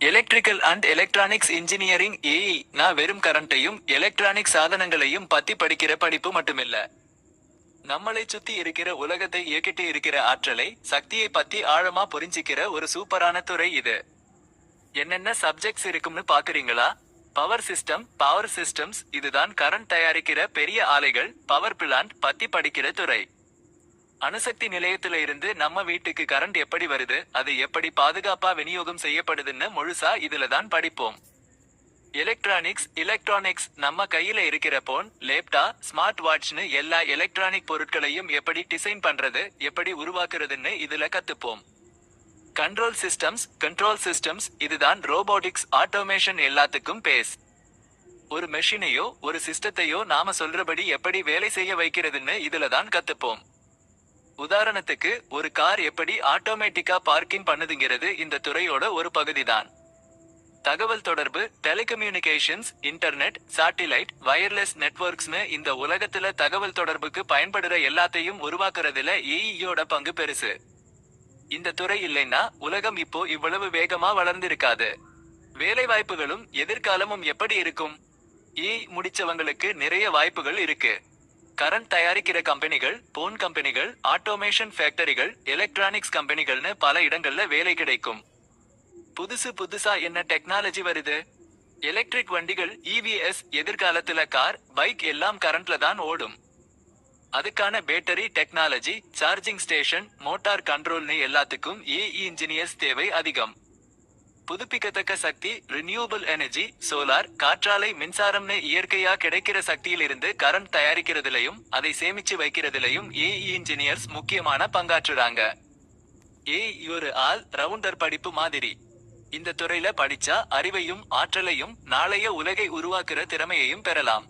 Electrical and electronics engineering EE நான் வெறும் கரண்ட்டையும் electronic சாதனங்களையும் பத்தி படிக்கிற படிப்பு மட்டுமில்ல. நம்மளை சுத்தி இருக்கிற உலகத்தை இயக்கிட்டு இருக்கிற ஆற்றலை சக்தியை பத்தி ஆழமா புரிஞ்சிக்கிற ஒரு சூப்பரான துறை இது. என்னென்ன சப்ஜெக்ட்ஸ் இருக்கும்னு பாக்குறீங்களா? பவர் சிஸ்டம் பவர் சிஸ்டம்ஸ் இதுதான் கரண்ட் தயாரிக்கிற பெரிய ஆலைகள் பவர் பிளான்ட் பத்தி படிக்கிற துறை. அணுசக்தி நிலையத்துல இருந்து நம்ம வீட்டுக்கு கரண்ட் எப்படி வருது? அது எப்படி பாதுகாப்பா விநியோகம் செய்யப்படுதுன்னு முழுசா இதுல தான் படிப்போம். எலக்ட்ரானிக்ஸ் எலக்ட்ரானிக்ஸ் நம்ம கையில இருக்கிற போன் லேப்டா ஸ்மார்ட் வாட்ச்னு எல்லா எலக்ட்ரானிக் பொருட்களையும் எப்படி டிசைன் பண்றது எப்படி உருவாக்குறதுன்னு இதுல கத்துப்போம். கண்ட்ரோல் சிஸ்டம்ஸ் கண்ட்ரோல் சிஸ்டம்ஸ் இதுதான் ரோபோட்டிக்ஸ் ஆட்டோமேஷன் எல்லாத்துக்கும் பேஸ் ஒரு மெஷினையோ ஒரு சிஸ்டத்தையோ நாம சொல்றபடி எப்படி வேலை செய்ய வைக்கிறதுன்னு இதுல தான் கத்துப்போம். உதாரணத்துக்கு ஒரு கார் எப்படி ஆட்டோமேட்டிக்கா பார்க்கிங் பண்ணுதுங்கிறது இந்த துறையோட ஒரு பகுதிதான். தகவல் தொடர்பு டெலிகம்யூனிகேஷன்ஸ் இன்டர்நெட் சாட்டிலைட் வயர்லெஸ் நெட்வொர்க்ஸ்னு இந்த உலகத்துல தகவல் தொடர்புக்கு பயன்படுற எல்லாத்தையும் உருவாக்குறதுல ஏஇயோட பங்கு பெருசு. இந்த துறை இல்லைன்னா உலகம் இப்போ இவ்வளவு வேகமா வளர்ந்திருக்காது. வேலை வாய்ப்புகளும் எதிர்காலமும் எப்படி இருக்கும்? ஏ e முடிச்சவங்களுக்கு நிறைய வாய்ப்புகள் இருக்கு. கரண்ட் தயாரிக்கிற கம்பெனிகள் போன் கம்பெனிகள் ஆட்டோமேஷன் ஃபேக்டரிகள் எலக்ட்ரானிக்ஸ் கம்பெனிகள்னு பல இடங்கள்ல வேலை கிடைக்கும். புதுசு புதுசா என்ன டெக்னாலஜி வருது? எலக்ட்ரிக் வண்டிகள் இவிஎஸ் எதிர்காலத்துல கார் பைக் எல்லாம் கரண்ட்ல தான் ஓடும். அதுக்கான battery technology charging station motor கண்ட்ரோல்னு எல்லாத்துக்கும் ஏஇ இன்ஜினியர்ஸ் தேவை அதிகம். புதுப்பிக்கத்தக்க சக்தி ரினியூவபிள் எனர்ஜி சோலார் காற்றாலை மின்சாரம்னு இயற்கையா கிடைக்கிற சக்தியிலிருந்து கரண்ட் தயாரிக்கிறதுலயும் அதை சேமிச்சு வைக்கிறதுலயும் ஏஇ இன்ஜினியர்ஸ் முக்கியமான பங்காற்றுறாங்க. ஏஇ ஒரு ஆல் ரவுண்டர் படிப்பு மாதிரி. இந்த துறையில படிச்சா அறிவையும் ஆற்றலையும் நாளைய உலகை உருவாக்குற திறமையையும் பெறலாம்.